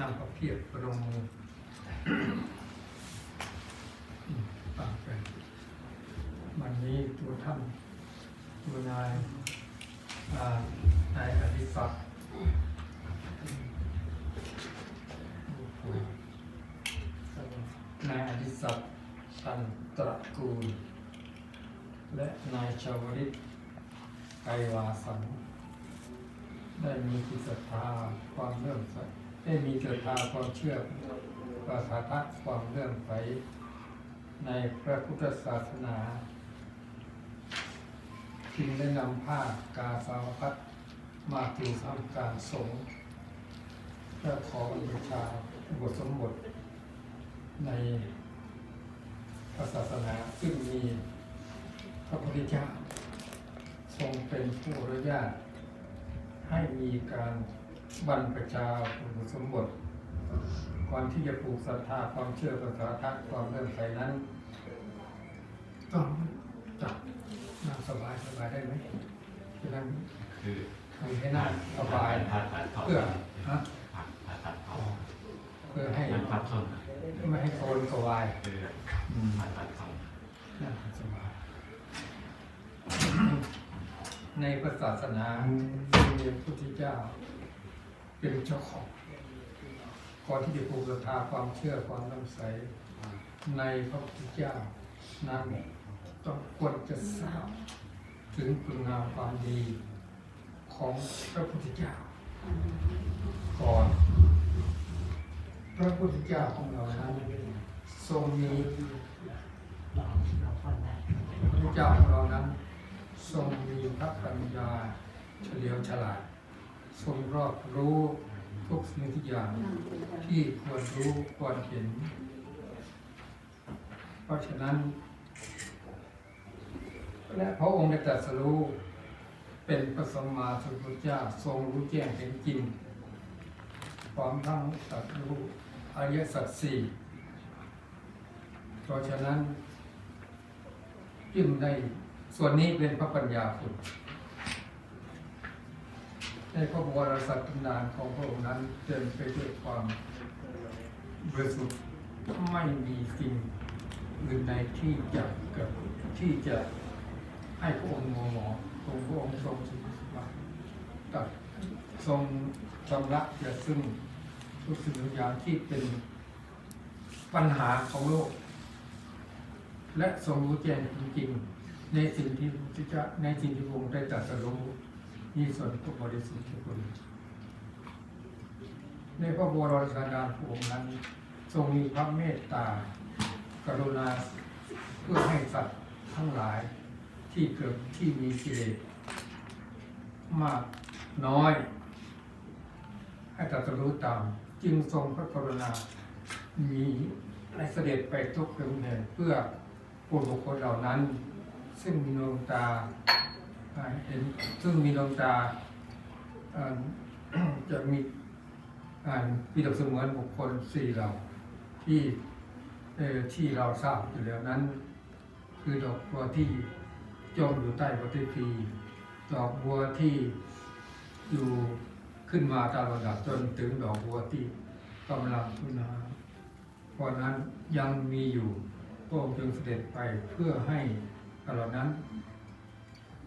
นั่งพับเพียบประนมมือปากไปวันนี้ตัวท่านตัวนายนายอธิศักดิ์นายอธิศักดิ์ตันตระกูล และนายชาวริตไกวาสันได้มีจิตศรัทธาความเลื่อมใส ได้มีศรัทธาความเชื่อประสาทะความเลื่อมใสในพระพุทธศาสนา จึงได้นำผ้ากาสาวพัดมาถึงทำการสงฆ์เพื่อขอบูชาบทสมบทในพระศาสนาซึ่งมีพระพุทธเจ้าทรงเป็นผู้อนุญาตให้มีการ บรรพชาอุปสมบทก่อนที่จะปลูกศรัทธาความเชื่อภาษาทักความเลื่อมใสนั้น ต้องจับนั่งสบายสบายได้ไหมจะนั่งคือทำให้นั่งสบายพัดพัดเขาเพื่อฮะพัดพัดพัดเขาเพื่อให้ยังพัดเขาไม่ให้โคนสบายคือพัดพัดเขานั่งสบายในพระศาสนามีพระพุทธเจ้า เป็นเจ้าของ ก่อนที่จะปลูกศรัทธาความเชื่อความน้ำใสในพระพุทธเจ้านั้นต้องควรจะทราบถึงคุณงามความดีของพระพุทธเจ้า ก่อน พระพุทธเจ้าของเรานั้นทรงมีพระพุทธเจ้าของเรานั้น ทรงมีพระปัญญาเฉลียวฉลาด ทรงรอบรู้ทุกสิ่งทุกอย่างที่ควรรู้ควรเห็น เพราะฉะนั้น และพระองค์ได้ตรัสรู้เป็นพระสัมมาสัมพุทธเจ้าทรงรู้แจ้งเห็นจริงพร้อมทั้งตรัสรู้อริยสัจสี่เพราะฉะนั้นจึงได้ส่วนนี้เป็นพระปัญญาคุณ ในพระบรมสัตนานของพระองค์นั้นเต็มไปด้วยความบริสุทธิ์ไม่มีสิ่งอื่นใดที่จะเกิดที่จะให้พระองค์มัวหมองทรงพระองค์ทรงสุขภาพตัดทรงชำระจะซึ่งทุกสิ่งทุกอย่างที่เป็นปัญหาของโลก และทรงรู้แจ้งจริงๆในสิ่งที่พระเจ้าในสิ่งที่พระองค์ได้ตรัสรู้ มีส่วนทุกบริสุทธิ์ทุกคนในพระบรมศาสดาพระองค์นั้น ทรงมีพระเมตตา กรุณาเพื่อให้สัตว์ทั้งหลายที่เกิดที่มีกิเลสมากน้อย ให้ตรัสรู้ตาม จึงทรงพระกรุณา มีในเสด็จไปทุกเรื่องแห่งเพื่อผู้บุคคลเหล่านั้น ซึ่งมีดวงตา เห็นซึ่งมีดวงตาจะมีอ่านปีดับเสมือนบุคคลสี่เหล่าที่ที่เราทราบอยู่แล้วนั้น คือดอกบัวที่จมอยู่ใต้ปฏิพีดอกบัวที่อยู่ขึ้นมาตามระดับจนถึงดอกบัวที่กำลังขึ้นาเพราะนั้นยังมีอยู่พระองค์จึงเสด็จไปเพื่อให้เหล่านั้น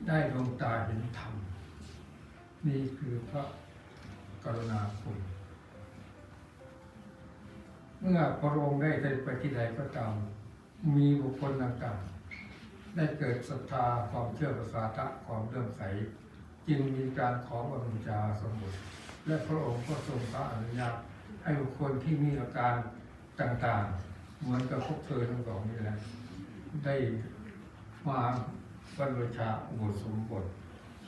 ได้ดวงตาเห็นธรรม นี่คือพระกรุณาคุณ เมื่อพระองค์ได้ไปที่ใดก็ตาม มีบุคคลต่างๆได้เกิดศรัทธาความเชื่อภาษาทะความเลื่อมใส จึงมีการขอบรมจาสมบูรและพระองค์ก็ทรงพระอนุญาตให้บุคคลที่มีอาการต่างๆ เหมือนกับพวกเธอทั้งสองนี่แหละได้มา บระรพชาอุโบสมบท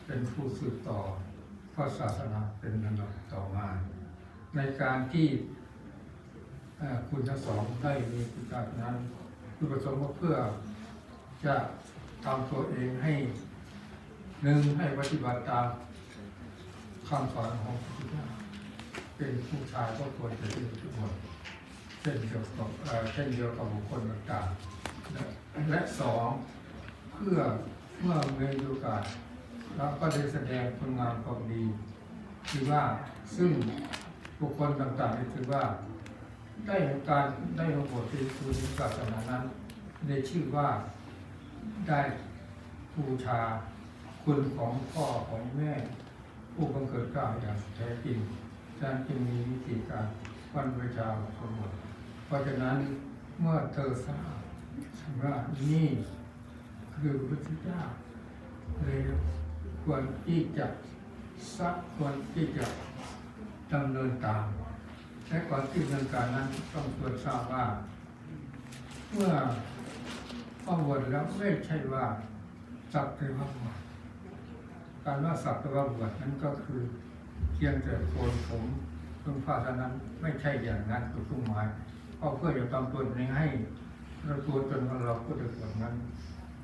เป็นผู้สืบต่อพระศาสนาเป็นลำดับต่อมา ในการที่คุณทั้งสองได้มีกิจการนั้นคือประสงค์ว่าเพื่อจะทำตัวเองให้หนึ่งให้ปฏิบัติตามคำสอนของพระพุทธเจ้าเป็นผู้ชายก็ควรจะเป็นทุกคนเช่นเดียวกับเช่นเดียวกับบุคคลต่างๆและสอง เพื่อเมื่อมีโอกาสเราก็ได้แสดงคุณงามความดีคือว่าซึ่งบุคคลต่างๆนี่ถือว่า ได้การได้มาบวชเป็นครูในศาสนานั้นในชื่อว่าได้บูชาคุณของพ่อของแม่ ผู้บังเกิดกล้าอย่างแท้จริงฉะนั้นจึงมีวิธีการวันบูชาสมบูรณ์เพราะฉะนั้นเมื่อเธอทราบว่านี่ คือพระพุทธเจ้าเลยควรที่จะสักควรที่จะดำเนินตามและก่อนที่ดำเนินการนั้นต้องตรวจทราบว่า เมื่อข้อบวชแล้วไม่ใช่ว่าสักแต่ว่าบวชการว่าสักแต่ว่าบวชนั้นก็คือเพียงแต่โกนผมเพิ่งผ้าเท่านั้นไม่ใช่อย่างนั้นคือตุ้งหมายเพราะเพื่อจะทำตนเองให้เราตัวตนของเราผู้ถือวนั้น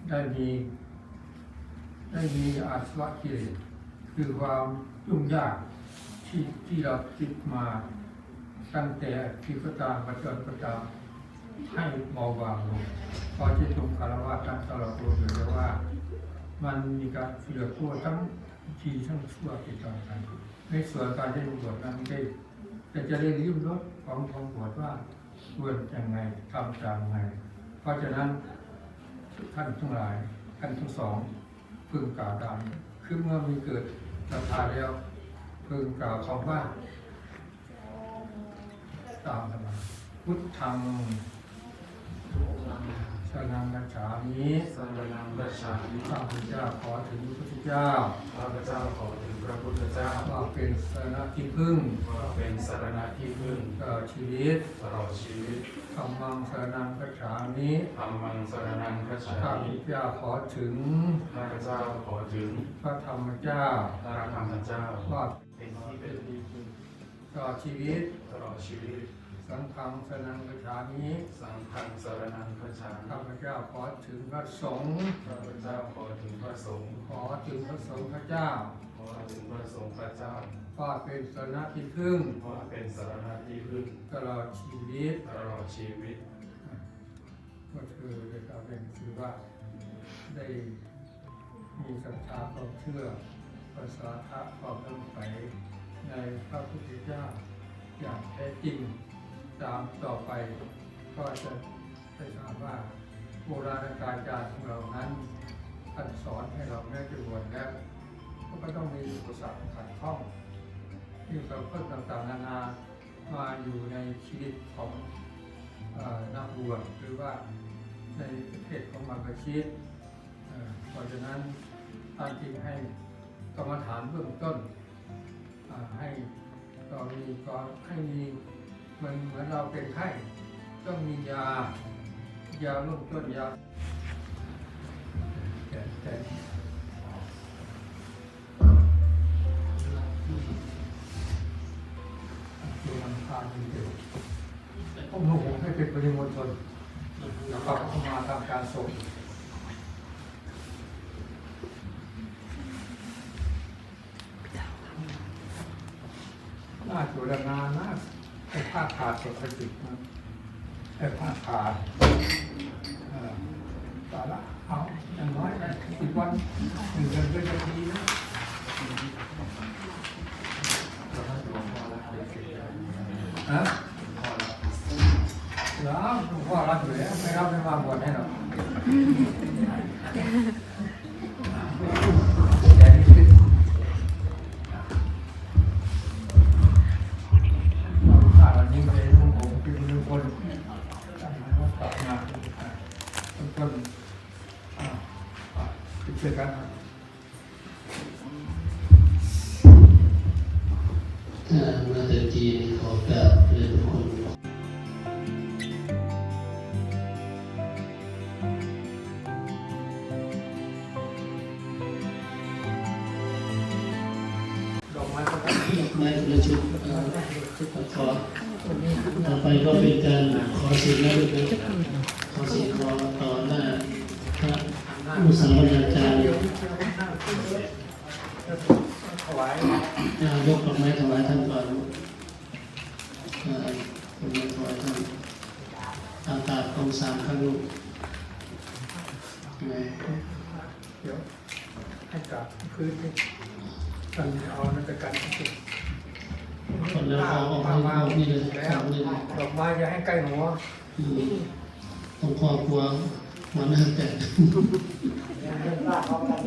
ได้มี ได้มีอาสวะกิเลสคือความยุ่งยากที่ที่เราติดมาตั้งแต่ที่ก็ตามปัจจุบันก็ตามให้เบาบางลงพอที่ตรงคารวะตั้งตลอดรู้อยู่แล้วว่า มันมีการเสือกตัวทั้งทีทั้งชั่วติดต่อกันในส่วนการได้บวชนั้นได้แต่จะได้ริมรสของของบวชว่าควรยังไงทำจางไงเพราะฉะนั้น ท่านทั้งหลายท่านทั้งสองพึงกล่าวตามคือเมื่อมีเกิดศรัทธาแล้วพึงกล่าวคำว่า ตามธรรมะพุทธังสนังกัจฉามิสัรนังกัจฉามิข้าพเจ้าขอถึงพระพุทธเจ้าข้าพเจ้าขอถึง พระพุทธเจ้าว่าเป็นสรณะที่พึ่งว่าเป็นสารณะที่พึ่งต่อชีวิตตลอดชีวิตธรรมังสรนังกัจฉามิธรรมังสารนังกัจฉาข้าพมิเจ้าขอถึงข้าพเจ้าขอถึงพระธรรมเจ้าพระธรรมเจ้าว่าเป็นที่เป็นดีคุณต่อชีวิตตลอดชีวิต สังฆังสรนังกัจฉามิสังฆังสารนังกัจฉามิข้าพเจ้าขอถึงพระสงฆ์ข้าพเจ้าขอถึงพระสงฆ์ขอถึงพระสงฆ์พระเจ้า ขอถึงพระสงฆ์พระเจ้าว่าเป็นสรณะที่พึ่งว่าเป็นสารณะที่พึ่งตลอดชีวิตตลอดชีวิต ก็คือได้กล่าวเป็นคือว่าได้มีศรัทธาความเชื่อภาษาทะความตั้งใสในพระพุทธเจ้าอย่างแท้จริงตามต่อไป ก็จะได้ทราบว่าโบราณกาลจารย์ของเรานั้นท่านสอนให้เราแม้จะบวชแล้ว ก็ต้องมีอุปสรรคขัดข้องมีควาเพิ่มต่างๆนานามาอยู่ในชีวิตของอนักบวชหรือว่าในประเทศของมังกรชิตเพราะฉะนั้นท่านจึงให้กรรมฐานเบื้องต้นให้ก็มีก็ให้มีมือนเหมือนเราเป็นไข้ต้องมียายาเบื้องต้นยาแต่แต่ ริมณฑลแล้วก็เข้ามาทำการส่งน่าจุลนานนะไอ้ผ้าขาดปกตินะไอ้ผ้าขาดเอ่อตาละเอาอย่างน้อยนะสิบวันหนึ่งเดือนก็จะดีนะฮะ ท่าอ่าช่วยกันถ้ามาแต่จีนขอกราบเรียนคนดอกไม้ก็ต้องไม่ประชุมขอต่อไปก็เป็นการขอสินนะลูกนขอสินขอต่อหน้าพระ ผู้สาวนาจารย์ถวายอ่ายกดอกไม้ถวายท่านก่อนอ่าดอกไม้ถวายท่านอากาศองสามครั้งลูกไหนเดี๋ยวให้กลับคืนนี้กันเอานักการที่สุดคนแล้วเอาออกให้ออกนี่เลยสองนี่เลยดอกไม้อย่าให้ใกล้หัวอืมตรงครอบครัว หัวหน้าแตกขับมาพร้อมกัน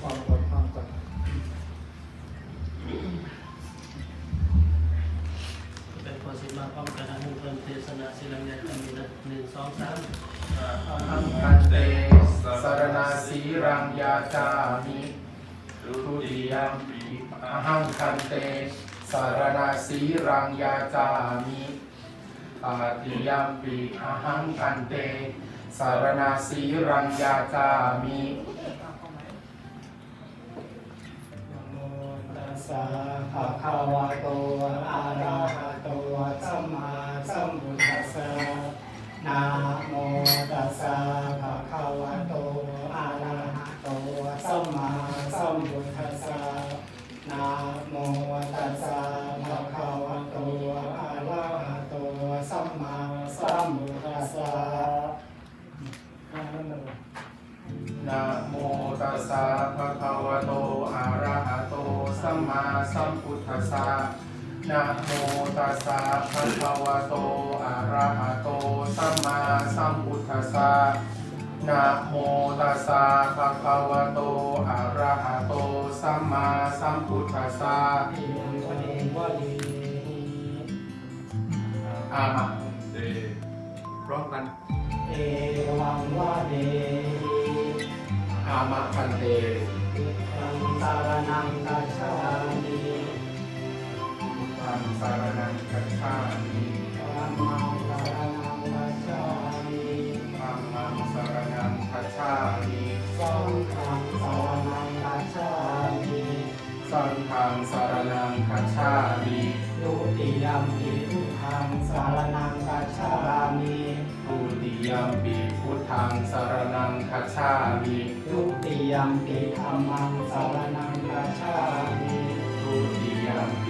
ความกดความกดเป็นคนสิมาพร้อมกันนะมุงเพิ่มเทศนาศิลังยาคันนี้นะหนึ่งสองสามอหังคันเตสารนาสีรังยาจามิทุติยมอหังคันเตสารนาสีรังยาจามิาติยมปีอหังคันเต สารนาสีรังยาจามิโมตัสสะภะคะวะโตอะระหะโตสัมมาสัมพุทธัสสะนะโมตัสสะภะคะวะโตอะระหะโตสัมมาสัมพุทธัสสะนะโมต ภะคะวะโตอะระหะโตสัมมาสัมพุทธัสสะนะโมตัสสะภะคะวะโตอะระหะโตสัมมาสัมพุทธัสสะอิวะเดวะเดอามะร้องกันเอวังวะเดอามะพันเตตังสารนังกัจฉามิ ธัมสารนังกัจฉามิธัมมังสารนังกัจฉามิธัมมังสารนังกัจฉามิสังฆังสารนังกัจฉามิสังฆังสารนังคัจฉามิทุติยมปิพุทธังสารนังกัจฉามิทุติยมปีพุทธังสารนังคัจฉามิทุติยมปิธัมมังสารนังกัจฉามิทุติยม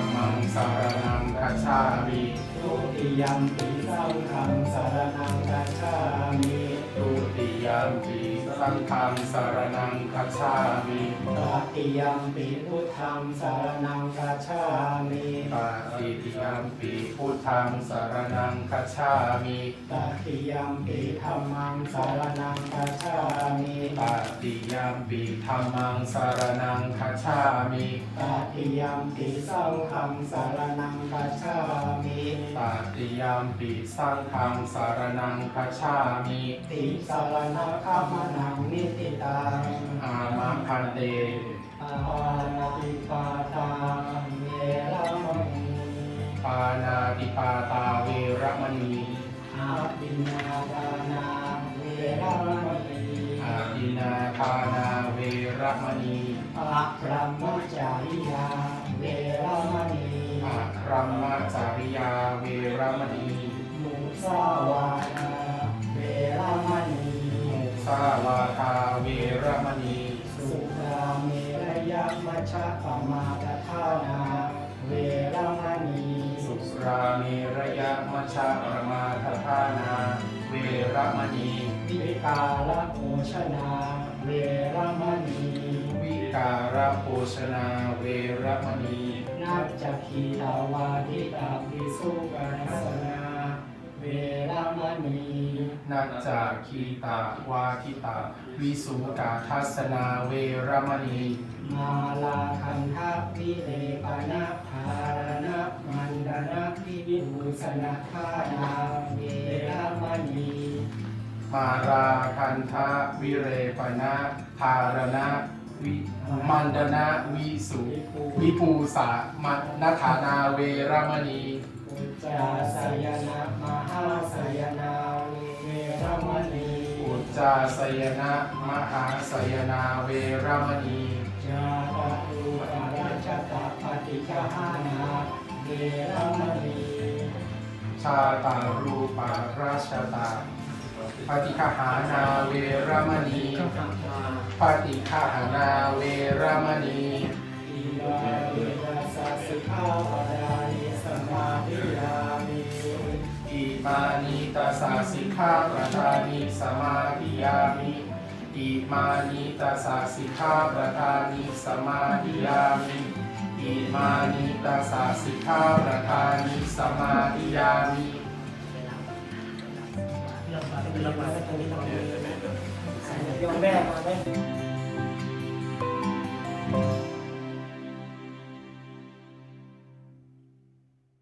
มมังสารนังกัจฉามิทุติยัมปิสังฆังสารนังกัจฉามิ ยมปีสังฆังสารนังคัจฉามิตติยมปิพุทธังสารนังกัจฉามิตาติยมปีพุทธังสารนังคัจฉามิตติยมปิธัมมังสารนังกัจฉามิตาติยมปีธัมมังสารนังคัจฉามิตติยมปิสังฆังสารนังกัจฉามิตาติยมปีสังฆังสารนังคัจฉามิติสารณคามนังนิติตังอามะพันเตอาหานาติปาตาเวรมณีปานาติปาตาเวรมณีอาปินาดานาเวรมณีอาทินาทานาเวรมณีอาพรหมจาริยาเวรมณีอาครัมจาริยาเวรมณีมุสาวาทา สาวาทาเวระมณี สุราเมรยมัชฌะปมาทธานา เวรมณี สุราเมระยะมัชฌะประมาทธานา เวระมณี วิกาลโภชนา เวรมณี วิการะโภชนาเวระมณีนัจจคีตาวาทิตาภิสุกนัสนาเว รมณีนัจจาคีตาวาทิตา วิสุกาทัสนาเวระมณี มาลาคันทะวิเลปนะธารณะมันดนะพิภูสนะทานาเวรมณีมาราคันทะวิเรปนะธารณะวิมันดนะวิสุวิภูสามันาฐานาเวระมณีอุจจาสยนะมหาสยนาเวรมณีอุจจาสยนะมหาสยนาเวระมณีจาตารูปราชตาปฏิกหานาเวรมณีชาตารูปาราชตาปฏิคหานาเวระมณีปฏิคหานาเวระมณีอิวาเวนัสสสิกขาปด มานิตาสาสิกาประธานิสมาธิยามิอิมานิตาสาสิกาประธานิสมาธิยามิอิมานิตาสาสิกาประธานิสมาธิยามิยอมแม่มาไหม